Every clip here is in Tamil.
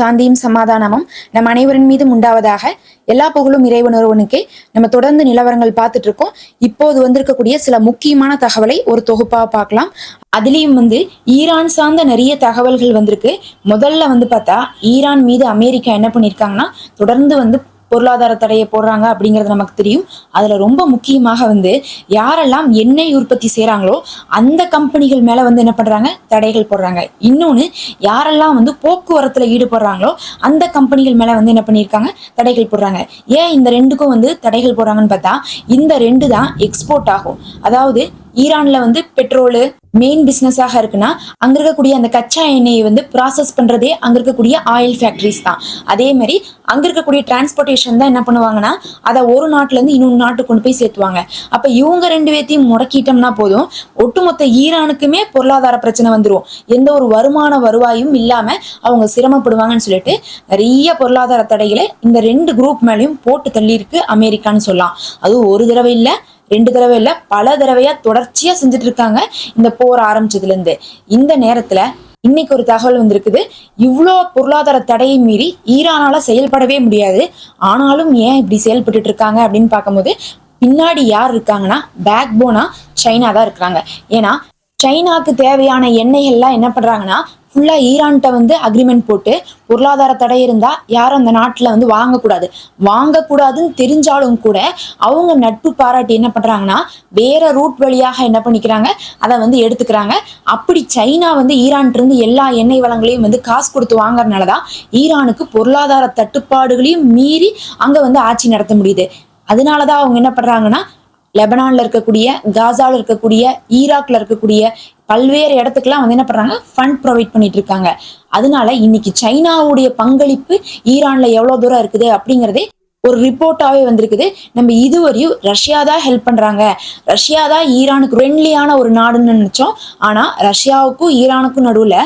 சாந்தியும் சமாதானமும் நம் அனைவரின் மீதும் உண்டாவதாக எல்லா புகழும் இறைவன் ஒருவனுக்கே நம்ம தொடர்ந்து நிலவரங்கள் பார்த்துட்டு இருக்கோம் இப்போது வந்திருக்கக்கூடிய சில முக்கியமான தகவலை ஒரு தொகுப்பா பார்க்கலாம். அதுலேயும் வந்து ஈரான் சார்ந்த நிறைய தகவல்கள் வந்திருக்கு. முதல்ல வந்து பார்த்தா ஈரான் மீது அமெரிக்கா என்ன பண்ணியிருக்காங்கன்னா தொடர்ந்து வந்து பொருளாதார தடையை போடுறாங்க அப்படிங்கிறது நமக்கு தெரியும். அதில் ரொம்ப முக்கியமாக வந்து யாரெல்லாம் எண்ணெய் உற்பத்தி செய்கிறாங்களோ அந்த கம்பெனிகள் மேலே வந்து என்ன பண்ணுறாங்க தடைகள் போடுறாங்க. இன்னொன்று யாரெல்லாம் வந்து போக்குவரத்தில் ஈடுபடுறாங்களோ அந்த கம்பெனிகள் மேலே வந்து என்ன பண்ணியிருக்காங்க? தடைகள் போடுறாங்க. ஏன் இந்த ரெண்டுக்கும் வந்து தடைகள் போடுறாங்கன்னு பார்த்தா இந்த ரெண்டு தான் எக்ஸ்போர்ட் ஆகும். அதாவது ஈரானில் வந்து பெட்ரோலு மெயின் பிஸ்னஸாக இருக்குன்னா அங்க இருக்கக்கூடிய அந்த கச்சா எண்ணெயை வந்து ப்ராசஸ் பண்றதே அங்க இருக்கக்கூடிய ஆயில் ஃபேக்டரிஸ் தான். அதே மாதிரி அங்க இருக்கக்கூடிய டிரான்ஸ்போர்ட்டேஷன் தான் என்ன பண்ணுவாங்கன்னா அதை ஒரு நாட்டுல இருந்து இன்னொரு நாட்டுக்கு கொண்டு போய் சேர்த்துவாங்க. அப்ப இவங்க ரெண்டு பேர்த்தையும் முடக்கிட்டோம்னா போதும் ஒட்டுமொத்த ஈரானுக்குமே பொருளாதார பிரச்சனை வந்துரும். எந்த ஒரு வருமான வருவாயும் இல்லாம அவங்க சிரமப்படுவாங்கன்னு சொல்லிட்டு நிறைய பொருளாதார தடைகளை இந்த ரெண்டு குரூப் மேலேயும் போட்டு தள்ளியிருக்கு அமெரிக்கான்னு சொல்லலாம். அதுவும் ஒரு தடவை இல்லை ரெண்டு தடவை இல்ல பல தடவையா தொடர்ச்சியா செஞ்சுட்டு இருக்காங்க இந்த போர் ஆரம்பிச்சதுல இருந்து இந்த நேரத்துல இன்னைக்கு ஒரு தகவல் வந்திருக்குது. இவ்வளோ பொருளாதார தடையை மீறி ஈரானால செயல்படவே முடியாது. ஆனாலும் ஏன் இப்படி செயல்பட்டுட்டு இருக்காங்க அப்படின்னு பார்க்கும்போது பின்னாடி யார் இருக்காங்கன்னா பேக் போனா சைனா தான் இருக்கிறாங்க. ஏன்னா சைனாக்கு தேவையான எண்ணெய்கள்லாம் என்ன பண்றாங்கன்னா ஃபுல்லா ஈரான்கிட்ட வந்து அக்ரிமெண்ட் போட்டு பொருளாதார தடை இருந்தா யாரும் அந்த நாட்டுல வந்து வாங்கக்கூடாது. வாங்கக்கூடாதுன்னு தெரிஞ்சாலும் கூட அவங்க நட்பு பாராட்டி என்ன பண்றாங்கன்னா வேற ரூட் வழியாக என்ன பண்ணிக்கிறாங்க அதை வந்து எடுத்துக்கிறாங்க. அப்படி சைனா வந்து ஈரான்ட்ருந்து எல்லா எண்ணெய் வளங்களையும் வந்து காசு கொடுத்து வாங்குறதுனால தான் ஈரானுக்கு பொருளாதார தட்டுப்பாடுகளையும் மீறி அங்க வந்து ஆட்சி நடத்த முடியுது. அதனால தான் அவங்க என்ன பண்றாங்கன்னா லெபனான்ல இருக்கக்கூடிய காசாவில் இருக்கக்கூடிய ஈராக்ல இருக்கக்கூடிய பல்வேறு இடத்துக்குலாம் வந்து என்ன பண்றாங்க? ஃபண்ட் ப்ரொவைட் பண்ணிட்டு இருக்காங்க அதனால இன்னைக்கு சைனாவுடைய பங்களிப்பு ஈரான்ல எவ்வளவு தூரம் இருக்குது அப்படிங்கறதே ஒரு ரிப்போர்ட்டாவே வந்திருக்குது. நம்ம இதுவரையும் ரஷ்யா தான் ஹெல்ப் பண்றாங்க. ரஷ்யா தான் ஈரானுக்கு ஃப்ரெண்ட்லியான ஒரு நாடுன்னு நினைச்சோம். ஆனா ரஷ்யாவுக்கும் ஈரானுக்கும் நடுவுல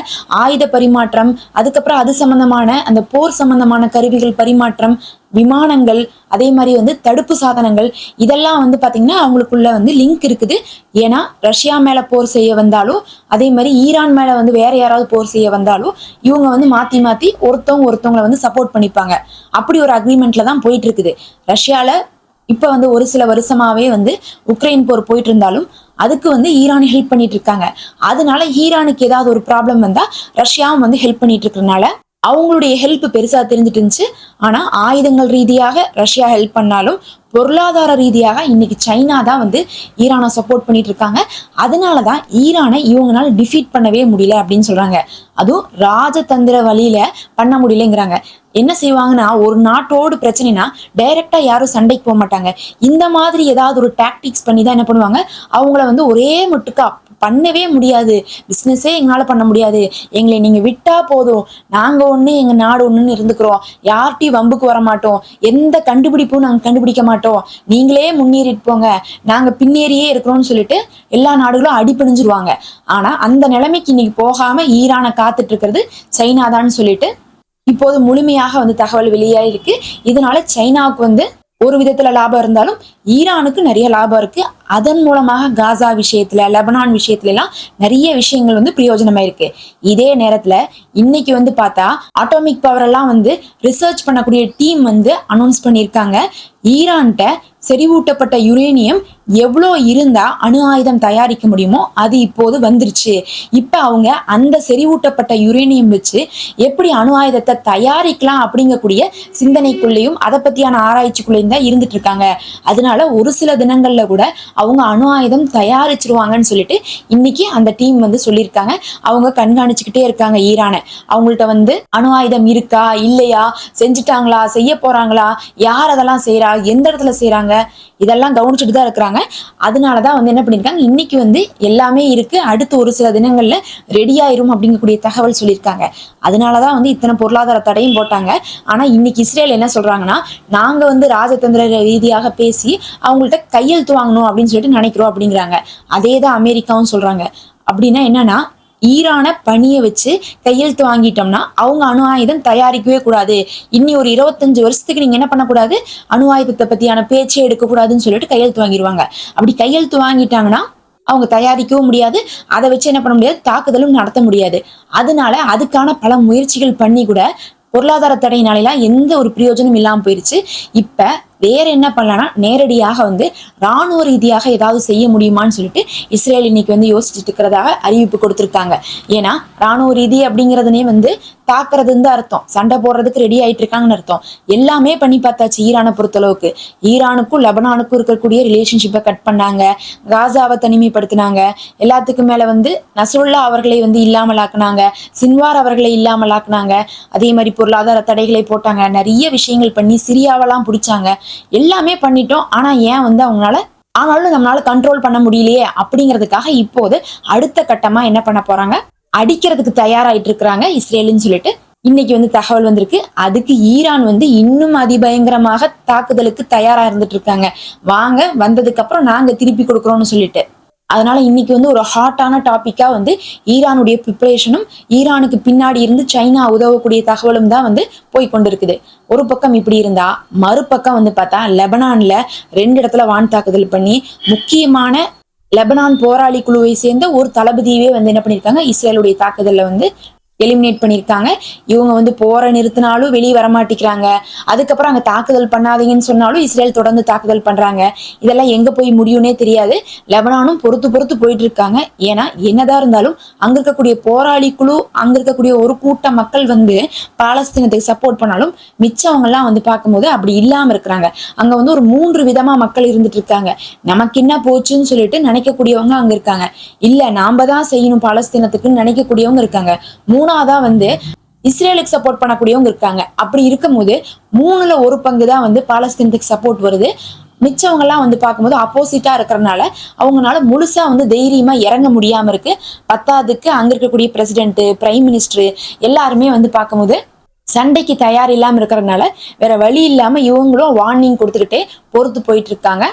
ஆயுத பரிமாற்றம் அதுக்கப்புறம் அது சம்பந்தமான அந்த போர் சம்பந்தமான கருவிகள் பரிமாற்றம் விமானங்கள் அதே மாதிரி வந்து தடுப்பு சாதனங்கள் இதெல்லாம் வந்து பார்த்தீங்கன்னா அவங்களுக்குள்ள வந்து லிங்க் இருக்குது. ஏன்னா ரஷ்யா மேலே போர் செய்ய வந்தாலும் அதே மாதிரி ஈரான் மேலே வந்து வேற யாராவது போர் செய்ய வந்தாலும் இவங்க வந்து மாற்றி மாற்றி ஒருத்தவங்க ஒருத்தவங்களை வந்து சப்போர்ட் பண்ணிப்பாங்க. அப்படி ஒரு அக்ரிமெண்ட்ல தான் போயிட்டு இருக்குது ரஷ்யாவில் இப்போ வந்து ஒரு சில வருஷமாவே வந்து உக்ரைன் போர் போயிட்டு இருந்தாலும் அதுக்கு வந்து ஈரான் ஹெல்ப் பண்ணிட்டு இருக்காங்க அதனால ஈரானுக்கு ஏதாவது ஒரு ப்ராப்ளம் வந்தால் ரஷ்யாவும் வந்து ஹெல்ப் பண்ணிட்டு இருக்கிறனால அவங்களுடைய ஹெல்ப் பெருசா தெரிஞ்சுட்டு இருந்துச்சு ஆனா ஆயுதங்கள் ரீதியாக ரஷ்யா ஹெல்ப் பண்ணாலும் பொருளாதார ரீதியாக இன்னைக்கு சைனா தான் வந்து ஈரானை சப்போர்ட் பண்ணிட்டு இருக்காங்க அதனால தான் ஈரானை இவங்களால டிஃபீட் பண்ணவே முடியல அப்படின்னு சொல்றாங்க. அதுவும் ராஜதந்திர வழியில பண்ண முடியலங்கிறாங்க. என்ன செய்வாங்கன்னா ஒரு நாட்டோடு பிரச்சனைனா டைரக்டா யாரும் சண்டைக்கு போக மாட்டாங்க. இந்த மாதிரி ஏதாவது ஒரு டாக்டிக்ஸ் பண்ணி தான் என்ன பண்ணுவாங்க? அவங்கள வந்து ஒரே மட்டுக்கா பண்ணவே முடியாது. பிஸ்னஸே எங்களால் பண்ண முடியாது. எங்களை நீங்கள் விட்டால் போதும். நாங்கள் ஒன்று எங்கள் நாடு ஒன்றுன்னு இருந்துக்கிறோம். யார்கிட்டையும் வம்புக்கு வர மாட்டோம். எந்த கண்டுபிடிப்பும் நாங்கள் கண்டுபிடிக்க மாட்டோம். நீங்களே முன்னேறிட்டு போங்க. நாங்கள் பின்னேறியே இருக்கிறோம்னு சொல்லிட்டு எல்லா நாடுகளும் அடிப்பணிஞ்சிருவாங்க ஆனால் அந்த நிலைமைக்கு இன்னைக்கு போகாமல் ஈரானை காத்துட்டு இருக்கிறது சைனா தான் சொல்லிட்டு இப்போது முழுமையாக வந்து தகவல் வெளியாக இருக்கு இதனால சைனாவுக்கு வந்து ஒரு விதத்துல லாபம் இருந்தாலும் ஈரானுக்கு நிறைய லாபம் இருக்கு. அதன் மூலமாக காசா விஷயத்துல லெபனான் விஷயத்துல எல்லாம் நிறைய விஷயங்கள் வந்து பிரயோஜனமா இருக்கு இதே நேரத்துல இன்னைக்கு வந்து பார்த்தா ஆட்டோமிக் பவர் எல்லாம் வந்து ரிசர்ச் பண்ணக்கூடிய டீம் வந்து அனௌன்ஸ் பண்ணியிருக்காங்க. ஈரான்கிட்ட செறிவூட்டப்பட்ட யுரேனியம் எவ்வளோ இருந்தால் அணு ஆயுதம் தயாரிக்க முடியுமோ அது இப்போது வந்துருச்சு. இப்போ அவங்க அந்த செறிவூட்டப்பட்ட யுரேனியம் வச்சு எப்படி அணு ஆயுதத்தை தயாரிக்கலாம் அப்படிங்கக்கூடிய சிந்தனைக்குள்ளேயும் அதை பற்றியான ஆராய்ச்சிக்குள்ளேயும் தான் இருந்துட்டு இருக்காங்க. அதனால ஒரு சில தினங்களில் கூட அவங்க அணு ஆயுதம் தயாரிச்சிருவாங்கன்னு சொல்லிட்டு இன்னைக்கு அந்த டீம் வந்து சொல்லியிருக்காங்க. அவங்க கண்காணிச்சுக்கிட்டே இருக்காங்க ஈரானை. அவங்கள்ட்ட வந்து அணு ஆயுதம் இருக்கா? இல்லையா? செஞ்சுட்டாங்களா? செய்ய போறாங்களா? யார் அதெல்லாம் செய்கிறா எந்த இடத்துல செய்கிறாங்க இதெல்லாம் கவனிச்சுட்டு தான் இருக்கிறாங்க. அதனால தான் வந்து என்ன பண்ணியிருக்காங்க? இன்னைக்கு வந்து எல்லாமே இருக்கு. அடுத்து ஒரு சில தினங்கள்ல ரெடி ஆயிரும் அப்படிங்கக்கூடிய தகவல் சொல்லியிருக்காங்க. அதனால தான் வந்து இத்தனை பொருளாதார தடையும் போட்டாங்க. ஆனா இன்னைக்கு இஸ்ரேல் என்ன சொல்றாங்கன்னா நாங்க வந்து ராஜதந்திர ரீதியாக பேசி அவங்கள்ட்ட கையெழுத்து வாங்கணும் அப்படின்னு சொல்லிட்டு நினைக்கிறோம் அப்படிங்கிறாங்க. அதே தான் அமெரிக்காவும் சொல்றாங்க. அப்படின்னா என்னன்னா ஈரான பணியை வச்சு கையெழுத்து வாங்கிட்டோம்னா அவங்க அணு ஆயுதம் தயாரிக்கவே கூடாது. இன்னி ஒரு இருபத்தஞ்சு வருஷத்துக்கு நீங்க என்ன பண்ணக்கூடாது? அணு ஆயுதத்தை பத்தியான பேச்சே எடுக்கக்கூடாதுன்னு சொல்லிட்டு கையெழுத்து வாங்கிடுவாங்க அப்படி கையெழுத்து வாங்கிட்டாங்கன்னா அவங்க தயாரிக்கவும் முடியாது. அதை வச்சு என்ன பண்ண முடியாது? தாக்குதலும் நடத்த முடியாது. அதனால அதுக்கான பல முயற்சிகள் பண்ணி கூட பொருளாதார தடையினாலாம் எந்த ஒரு பிரயோஜனம் இல்லாமல் போயிருச்சு. இப்போ வேற என்ன பண்ணலாம்னா நேரடியாக வந்து ராணுவ ரீதியாக ஏதாவது செய்ய முடியுமான்னு சொல்லிட்டு இஸ்ரேல் இன்னைக்கு வந்து யோசிச்சுட்டு இருக்கிறதாக அறிவிப்பு கொடுத்துருக்காங்க. ஏன்னா ராணுவ ரீதி அப்படிங்கறதுனே வந்து தாக்குறதுன்னு தான் அர்த்தம். சண்டை போடுறதுக்கு ரெடி ஆயிட்டு இருக்காங்கன்னு அர்த்தம். எல்லாமே பண்ணி பார்த்தாச்சு ஈரானை பொறுத்தளவுக்கு. ஈரானுக்கும் லெபனானுக்கும் இருக்கக்கூடிய ரிலேஷன்ஷிப்பை கட் பண்ணாங்க. காசாவை தனிமைப்படுத்தினாங்க. எல்லாத்துக்கும் மேல வந்து நசுல்லா அவர்களை வந்து இல்லாமலாக்குனாங்க. சின்வார் அவர்களை இல்லாமலாக்குனாங்க. அதே மாதிரி பொருளாதார தடைகளை போட்டாங்க. நிறைய விஷயங்கள் பண்ணி சிரியாவெல்லாம் பிடிச்சாங்க. எல்லாமே பண்ணிட்டோம். ஆனா ஏன் வந்து அவங்களால? ஆனாலும் நம்மளால கண்ட்ரோல் பண்ண முடியலையே அப்படிங்கிறதுக்காக இப்போது அடுத்த கட்டமா என்ன பண்ண போறாங்க? அடிக்கிறதுக்கு தயாராயிட்டு இருக்கிறாங்க இஸ்ரேலுன்னு சொல்லிட்டு. இன்னைக்கு வந்து தகவல் வந்திருக்கு. அதுக்கு ஈரான் வந்து இன்னும் அதிபயங்கரமாக தாக்குதலுக்கு தயாரா இருந்துட்டு இருக்காங்க. வாங்க வந்ததுக்கு அப்புறம் நாங்க திருப்பி கொடுக்குறோம்னு சொல்லிட்டு. அதனால இன்னைக்கு வந்து ஒரு ஹாட்டான டாப்பிக்கா வந்து ஈரானுடைய ப்ரிப்பரேஷனும் ஈரானுக்கு பின்னாடி இருந்து சைனா உதவக்கூடிய தகவலும் தான் வந்து போய் கொண்டிருக்குது. ஒரு பக்கம் இப்படி இருந்தா மறுபக்கம் வந்து பார்த்தா லெபனான்ல ரெண்டு இடத்துல வான் தாக்குதல் பண்ணி முக்கியமான லெபனான் போராளி குழுவை சேர்ந்த ஒரு தளபதியவே வந்து என்ன பண்ணியிருக்காங்க இஸ்ரேலுடைய தாக்குதல்ல வந்து எலிமினேட் பண்ணியிருக்காங்க. இவங்க வந்து போரை நிறுத்தினாலும் வெளியே வரமாட்டேங்கிறாங்க அதுக்கப்புறம் அங்கே தாக்குதல் பண்ணாதீங்கன்னு சொன்னாலும் இஸ்ரேல் தொடர்ந்து தாக்குதல் பண்றாங்க. இதெல்லாம் எங்க போய் முடியும்னே தெரியாது. லெபனானும் பொறுத்து பொறுத்து போயிட்டு இருக்காங்க. ஏன்னா என்னதான் இருந்தாலும் அங்க இருக்கக்கூடிய போராளி குழு அங்க இருக்கக்கூடிய ஒரு கூட்ட மக்கள் வந்து பாலஸ்தீனத்துக்கு சப்போர்ட் பண்ணாலும் மிச்சவங்க எல்லாம் வந்து பார்க்கும்போது அப்படி இல்லாம இருக்கிறாங்க. அங்க வந்து ஒரு மூன்று விதமா மக்கள் இருந்துட்டு இருக்காங்க. நமக்கு என்ன போச்சுன்னு சொல்லிட்டு நினைக்கக்கூடியவங்க அங்க இருக்காங்க. இல்ல நாம தான் செய்யணும் பாலஸ்தீனத்துக்குன்னு நினைக்கக்கூடியவங்க இருக்காங்க. மூணாவதா வந்து இஸ்ரேலுக்கு சப்போர்ட் பண்ணக்கூடியவங்க இருக்காங்க. அப்படி இருக்கும்போது மூணுல ஒரு பங்கு தான் வந்து பாலஸ்தீனத்துக்கு சப்போர்ட் வருது. மிச்சவங்கெல்லாம் வந்து பார்க்கும்போது அப்போசிட்டா இருக்கிறனால அவங்களால முழுசா வந்து தைரியமா இறங்க முடியாம இருக்கு. பத்தாவதுக்கு அங்க இருக்கக்கூடிய பிரசிடென்ட் பிரைம் மினிஸ்டர் எல்லாருமே வந்து பார்க்கும்போது சண்டைக்கு தயார் இல்லாம இருக்கிறதுனால வேற வழி இல்லாம இவங்களும் வார்னிங் கொடுத்துக்கிட்டே பொறுத்து போயிட்டு இருக்காங்க.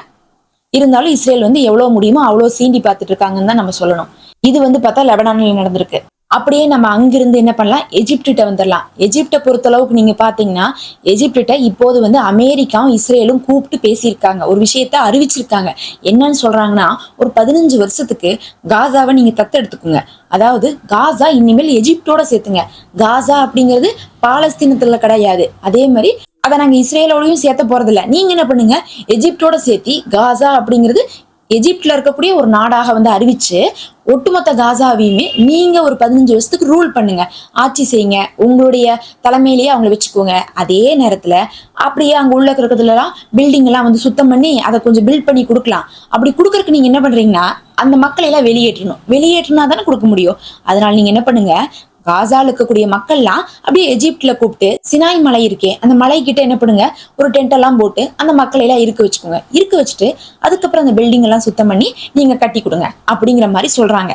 இருந்தாலும் இஸ்ரேல் வந்து எவ்வளவு முடியுமோ அவ்வளவு சீண்டி பார்த்துட்டு இருக்காங்கன்னு தான் நம்ம சொல்லணும். இது வந்து பார்த்தா லெபனானில் நடந்திருக்கு. அப்படியே நம்ம அங்கிருந்து என்ன பண்ணலாம்? எஜிப்டிட்ட வந்துடலாம் எஜிப்டை பொறுத்தளவுக்கு நீங்க பாத்தீங்கன்னா எஜிப்டிட்ட இப்போது வந்து அமெரிக்காவும் இஸ்ரேலும் கூப்பிட்டு பேசியிருக்காங்க. ஒரு விஷயத்த அறிவிச்சிருக்காங்க. என்னன்னு சொல்றாங்கன்னா ஒரு பதினஞ்சு வருஷத்துக்கு காசாவை நீங்க தத்தெடுத்துக்குங்க அதாவது காசா இனிமேல் எஜிப்டோட சேர்த்துங்க. காசா அப்படிங்கிறது பாலஸ்தீனத்துல கிடையாது. அதே மாதிரி அதை நாங்கள் இஸ்ரேலோடையும் சேர்த்த போகிறதில்ல நீங்க என்ன பண்ணுங்க? எஜிப்டோட சேர்த்தி காசா அப்படிங்கிறது எஜிப்டில் இருக்கக்கூடிய ஒரு நாடாக வந்து அறிவிச்சு ஒட்டுமொத்த காசாவையுமே நீங்க ஒரு பதினஞ்சு வருஷத்துக்கு ரூல் பண்ணுங்க. ஆட்சி செய்யுங்க. உங்களுடைய தலைமையிலேயே அவங்கள வச்சுக்கோங்க. அதே நேரத்துல அப்படியே அங்க உள்ள இருக்கிறதுலாம் பில்டிங் எல்லாம் வந்து சுத்தம் பண்ணி அதை கொஞ்சம் பில்ட் பண்ணி கொடுக்கலாம். அப்படி கொடுக்கறதுக்கு நீங்க என்ன பண்றீங்கன்னா அந்த மக்களை எல்லாம் வெளியேற்றணும். வெளியேற்றினா தானே கொடுக்க முடியும். அதனால நீங்க என்ன பண்ணுங்க காசால இருக்கக்கூடிய மக்கள்லாம் அப்படியே எஜிப்ட்ல கூப்பிட்டு சினாய் மலை இருக்கே அந்த மலை கிட்ட என்ன பண்ணுங்க ஒரு டென்ட் எல்லாம் போட்டு அந்த மக்களை எல்லாம் இருக்க வச்சுக்கோங்க. இருக்க வச்சுட்டு அதுக்கப்புறம் அந்த பில்டிங் எல்லாம் சுத்தம் பண்ணி நீங்க கட்டி கொடுங்க அப்படிங்கிற மாதிரி சொல்றாங்க.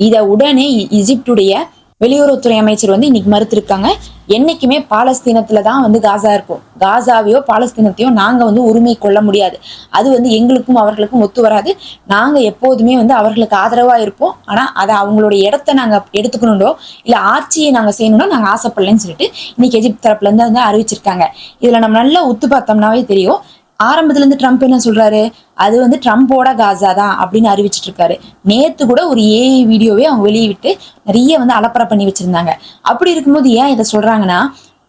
இத உடனே இ- எஜிப்டுடைய வெளியுறவுத்துறை அமைச்சர் வந்து இன்னைக்கு மறுத்திருக்காங்க. என்னைக்குமே பாலஸ்தீனத்துல தான் வந்து காசா இருக்கும். காசாவையோ பாலஸ்தீனத்தையோ நாங்க வந்து உரிமை கொள்ள முடியாது. அது வந்து எங்களுக்கும் அவர்களுக்கும் ஒத்து வராது. நாங்க எப்போதுமே வந்து அவர்களுக்கு ஆதரவா இருப்போம். ஆனா அதை அவங்களுடைய இடத்த நாங்க எடுத்துக்கணுண்டோ இல்ல ஆட்சியை நாங்க செய்யணும்னா நாங்க ஆசைப்படலைன்னு சொல்லிட்டு இன்னைக்கு எஜிப்த் தரப்புல இருந்து வந்து அறிவிச்சிருக்காங்க. இதுல நம்ம நல்லா உத்து பார்த்தோம்னாவே தெரியும். ஆரம்பத்துலேருந்து ட்ரம்ப் என்ன சொல்கிறாரு அது வந்து ட்ரம்ப்போட காசா தான் அப்படின்னு அறிவிச்சிட்டு இருக்காரு நேற்று கூட ஒரு ஏஐ வீடியோவே அவங்க வெளியிட்டு நிறைய வந்து அலப்பறை பண்ணி வச்சுருந்தாங்க. அப்படி இருக்கும்போது ஏன் இதை சொல்கிறாங்கன்னா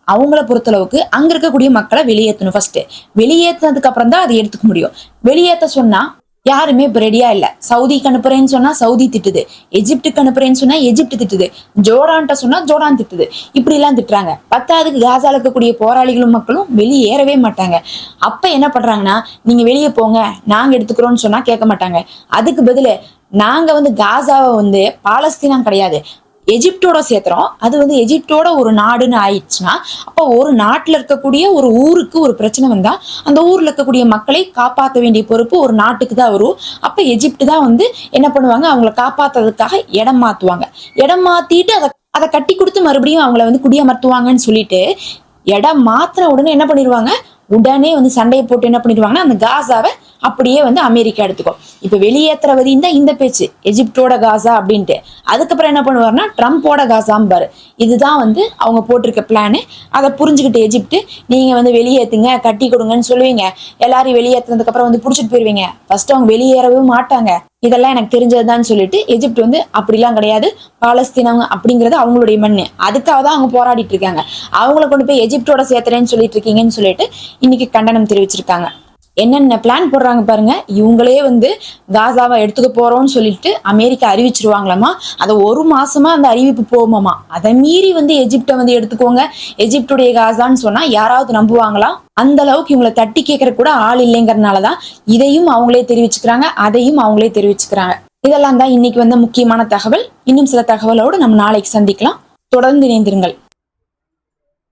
அவங்கள பொறுத்தளவுக்கு அங்கே இருக்கக்கூடிய மக்களை வெளியேற்றணும் ஃபஸ்ட்டு வெளியேற்றினதுக்கு அப்புறம் தான் அதை எடுத்துக்க முடியும். வெளியேற்ற சொன்னால் யாருமே இப்ப ரெடியா இல்ல. சவுதிக்கு அனுப்புறேன்னு சொன்னா சவுதி திட்டுது. எஜிப்டுக்கு அனுப்புறேன்னு சொன்னா எஜிப்ட் திட்டுது. ஜோர்டான்ட்ட சொன்னா ஜோர்டான் திட்டுது. இப்படி எல்லாம் திட்டுறாங்க. பத்தாவதுக்கு காசால இருக்கக்கூடிய போராளிகளும் மக்களும் வெளியேறவே மாட்டாங்க. அப்ப என்ன பண்றாங்கன்னா நீங்க வெளியே போங்க நாங்க எடுத்துக்கிறோம்னு சொன்னா கேட்க மாட்டாங்க. அதுக்கு பதிலு நாங்க வந்து காசாவை வந்து பாலஸ்தீனம் கிடையாது. எஜிப்டோட சேர்த்துறோம் அது வந்து எஜிப்டோட ஒரு நாடுன்னு ஆயிடுச்சுன்னா அப்போ ஒரு நாட்டில் இருக்கக்கூடிய ஒரு ஊருக்கு ஒரு பிரச்சனை வந்தால் அந்த ஊரில் இருக்கக்கூடிய மக்களை காப்பாற்ற வேண்டிய பொறுப்பு ஒரு நாட்டுக்கு தான் வரும். அப்போ எஜிப்ட் தான் வந்து என்ன பண்ணுவாங்க? அவங்கள காப்பாற்றுறதுக்காக இடம் மாற்றுவாங்க இடம் மாற்றிட்டு அதை அதை கட்டி கொடுத்து மறுபடியும் அவங்கள வந்து குடியமர்த்துவாங்கன்னு சொல்லிட்டு இடம் மாத்திர உடனே என்ன பண்ணிடுவாங்க உடனே வந்து சண்டையை போட்டு என்ன பண்ணிடுவாங்கன்னா அந்த காசாவை அப்படியே வந்து அமெரிக்கா எடுத்துக்கோ. இப்போ வெளியேற்றுறவதி தான் இந்த பேச்சு எஜிப்டோட காசா அப்படின்ட்டு. அதுக்கப்புறம் என்ன பண்ணுவாருன்னா ட்ரம்ப்போட காசாம்பாரு. இதுதான் வந்து அவங்க போட்டிருக்க பிளானு. அதை புரிஞ்சுக்கிட்டு எஜிப்ட் நீங்கள் வந்து வெளியேற்றுங்க கட்டி கொடுங்கன்னு சொல்லுவீங்க. எல்லாரையும் வெளியேற்றுனதுக்கப்புறம் வந்து பிடிச்சிட்டு போயிடுவீங்க ஃபர்ஸ்ட் அவங்க வெளியேறவே மாட்டாங்க. இதெல்லாம் எனக்கு தெரிஞ்சதுதான் சொல்லிட்டு எஜிப்ட் வந்து அப்படிலாம் கிடையாது. பாலஸ்தீனவங்க அப்படிங்கிறது அவங்களுடைய மண்ணு. அதுக்காக தான் அவங்க போராடிட்டு இருக்காங்க. அவங்கள கொண்டு போய் எஜிப்டோட சேர்த்துறேன்னு சொல்லிட்டு இருக்கீங்கன்னு சொல்லிட்டு இன்னைக்கு கண்டனம் தெரிவிச்சிருக்காங்க. என்னென்ன பிளான் போடுறாங்க பாருங்க. இவங்களே வந்து காசாவை எடுத்துக்க போறோம்னு சொல்லிட்டு அமெரிக்கா அறிவிச்சிருவாங்களாமா? அதை ஒரு மாசமா அந்த அறிவிப்பு போகுமாமா? அதை மீறி வந்து எஜிப்டை வந்து எடுத்துக்கோங்க. எஜிப்டுடைய காசான்னு சொன்னா யாராவது நம்புவாங்களா? அந்த அளவுக்கு இவங்களை தட்டி கேட்கற கூட ஆள் இல்லைங்கிறதுனாலதான் இதையும் அவங்களே தெரிவிச்சுக்கிறாங்க அதையும் அவங்களே தெரிவிச்சுக்கிறாங்க. இதெல்லாம் தான் இன்னைக்கு வந்த முக்கியமான தகவல். இன்னும் சில தகவலோடு நம்ம நாளைக்கு சந்திக்கலாம். தொடர்ந்து இணைந்திருங்கள்.